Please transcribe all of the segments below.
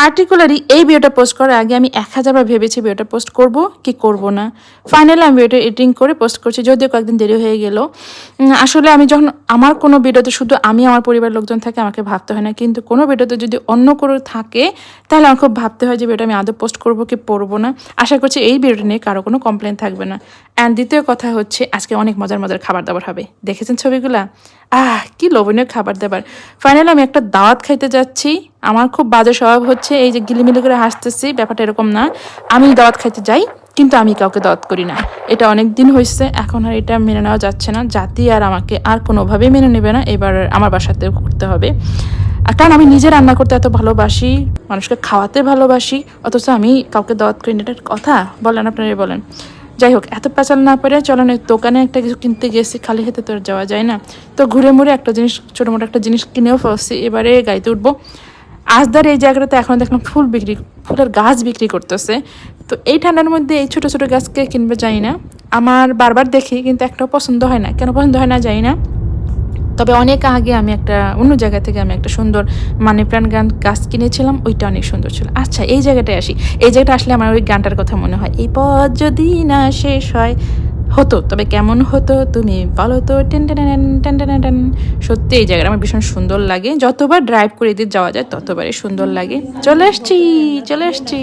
Particularly এই ভিডিওটা post করার আগে আমি এক হাজারবার ভেবেছি ভিডিওটা পোস্ট করব কি করব না। ফাইনালি আমি ভিডিওটা এডিটিং করে পোস্ট করছি, যদিও কয়েকদিন দেরি হয়ে গেল। আসলে আমি যখন আমার কোনো ভিডিওতে শুধু আমি, আমার পরিবারের লোকজন থাকে, আমাকে ভাবতে হয় না। কিন্তু কোনো ভিডিওতে যদি অন্য কোনো থাকে, তাহলে আমার খুব ভাবতে হয় যে ভিডিওটা আমি আদৌ পোস্ট করব কি পড়ব না। আশা করছি এই ভিডিওটা নিয়ে কারও কোনো কমপ্লেন থাকবে না। অ্যান্ড দ্বিতীয় কথা হচ্ছে, আজকে অনেক মজার মজার খাবার দাবার হবে। দেখেছেন ছবিগুলা? আহ, কি লোভনীয় খাবার দাবার। ফাইনালি আমি একটা দাওয়াত খাইতে যাচ্ছি। আমার খুব বাজে স্বভাব হচ্ছে এই যে গিলিমিলি করে হাসতেছি, ব্যাপারটা এরকম না। আমি দাওয়াত খাইতে যাই, কিন্তু আমি কাউকে দাওয়াত করি না। এটা অনেক দিন হয়েছে এখন আর এটা মেনে নেওয়া যাচ্ছে না। জাতি আর আমাকে আর কোনোভাবেই মেনে নেবে না, এবার আমার বাসাতে করতে হবে। কারণ আমি নিজে রান্না করতে এত ভালোবাসি, মানুষকে খাওয়াতে ভালোবাসি, অথচ আমি কাউকে দাওয়াত করি না, এটার কথা? বলেন আপনারা বলেন। যাই হোক, এত পেঁচাল না পেরে চলেন দোকানে একটা কিছু কিনতে গেছি, খালি হাতে তো আর যাওয়া যায় না। তো ঘুরে মুড়ে একটা জিনিস ছোটো মোটো একটা জিনিস কিনেও ফেলছি, এবারে গাড়িতে উঠবো। আজদার এই জায়গাটাতে এখন দেখলাম ফুল বিক্রি, ফুলের গাছ বিক্রি করতেছে। তো এই ঠান্ডার মধ্যে এই ছোটো ছোটো গাছকে কিনবে যাই না। আমার বারবার দেখি, কিন্তু একটাও পছন্দ হয় না। কেন পছন্দ হয় না জানি না। তবে অনেক আগে আমি একটা, অন্য জায়গা থেকে আমি একটা সুন্দর মানি প্রাণ গান, গাছ কিনেছিলাম, ওইটা অনেক সুন্দর ছিল। আচ্ছা এই জায়গাটায় আসি। এই জায়গাটা আসলে আমার ওই গানটার কথা মনে হয়। এই পথ যদি না শেষ হয় হতো, তবে কেমন হতো, তুমি বলো তো, ten ten ten ten ten সত্যি এই জায়গাটা আমার ভীষণ সুন্দর লাগে। যতবার ড্রাইভ করে দিয়ে যাওয়া যায়, ততবারই সুন্দর লাগে। চলে আসছি চলে আসছি।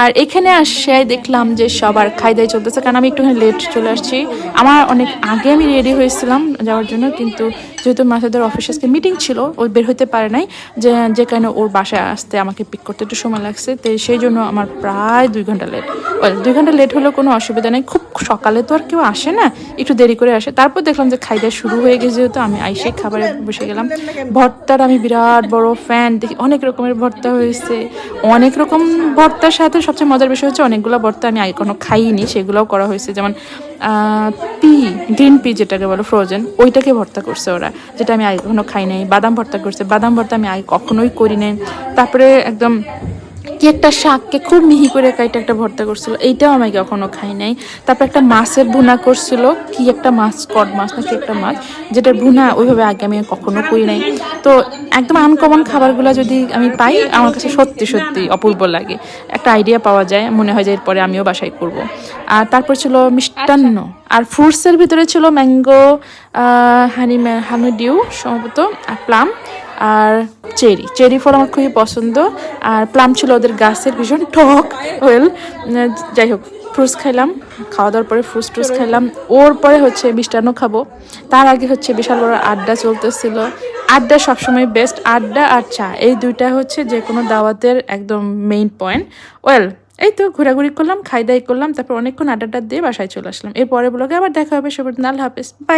আর এখানে আসে দেখলাম যে সবার খাই দাই চলতেছে, কারণ আমি একটুখানি লেট চলে আসছি। আমার অনেক আগে আমি রেডি হয়েছিলাম যাওয়ার জন্য, কিন্তু যেহেতু মাসাদের অফিস আজকে মিটিং ছিল ওই বের হতে পারে নাই। যে যে কারণে ওর বাসায় আসতে আমাকে পিক করতে একটু সময় লাগছে, তো সেই জন্য আমার প্রায় দুই ঘণ্টা লেট ওয়েল দুই ঘণ্টা লেট হলেও কোনো অসুবিধা নেই। খুব সকালে তো আর কেউ আসে না। একটু দেরি করে আসে। তারপর দেখলাম যে খাই শুরু হয়ে গেছে যেহেতু আমি আইসে খাবারে বসে গেলাম। ভর্তার আমি বিরাট বড় ফ্যান দেখি অনেক রকমের ভর্তা হয়েছে। অনেক রকম ভর্তার সাথে সবচেয়ে মজার বিষয় হচ্ছে অনেকগুলো ভর্তা আমি আগে কোনো খাইনি। সেগুলোও করা হয়েছে। যেমন পি গ্রিন পি যেটাকে বলো ফ্রোজেন ওইটাকে ভর্তা করছে ওরা। যেটা আমি আগে কখনো খাই নাই। বাদাম ভর্তা করছে। বাদাম ভর্তা আমি আগে কখনোই করি নাই। তারপরে একদম কি একটা শাককে খুব মিহি করে কাইটা একটা ভর্তা করছিল, এইটাও আমি কখনো খাই নাই। তারপর একটা মাছের ভুনা করছিল, কি একটা মাছ, কড মাছ না কি একটা মাছ যেটা ভুনা ওইভাবে আগে আমি কখনো করি নাই। তো একদম আনকমন খাবারগুলো যদি আমি পাই, আমার কাছে সত্যি সত্যি অপূর্ব লাগে। একটা আইডিয়া পাওয়া যায়, মনে হয় যে এরপরে আমিও বাসায় করব। আর তারপর ছিল মিষ্টান্ন। আর ফ্রুটসের ভিতরে ছিল ম্যাঙ্গো হানি হানি ডিউ সম্ভবত, আর প্লাম আর চেরি চেরি ফল আমার খুবই পছন্দ। আর প্লাম ছিল ওদের গাছের ভীষণ টক ওয়েল যাই হোক। ফ্রুটস খাইলাম খাওয়া দাওয়ার পরে ফ্রুটস ট্রুটস খাইলাম। ওর পরে হচ্ছে মিষ্টান্ন খাব। তার আগে হচ্ছে বিশাল বড় আড্ডা চলতেছিল। আড্ডা সবসময় বেস্ট আড্ডা আর চা। এই দুইটা হচ্ছে যে কোনো দাওয়াতের একদম মেইন পয়েন্ট ওয়েল এই তো ঘোরাঘুরি করলাম খাই দাই করলাম, তারপর অনেকক্ষণ আড্ডাটা দিয়ে বাসায় চলে আসলাম। এরপরে ব্লগে আবার দেখা হবে সবার নাল হাফেজ। বাই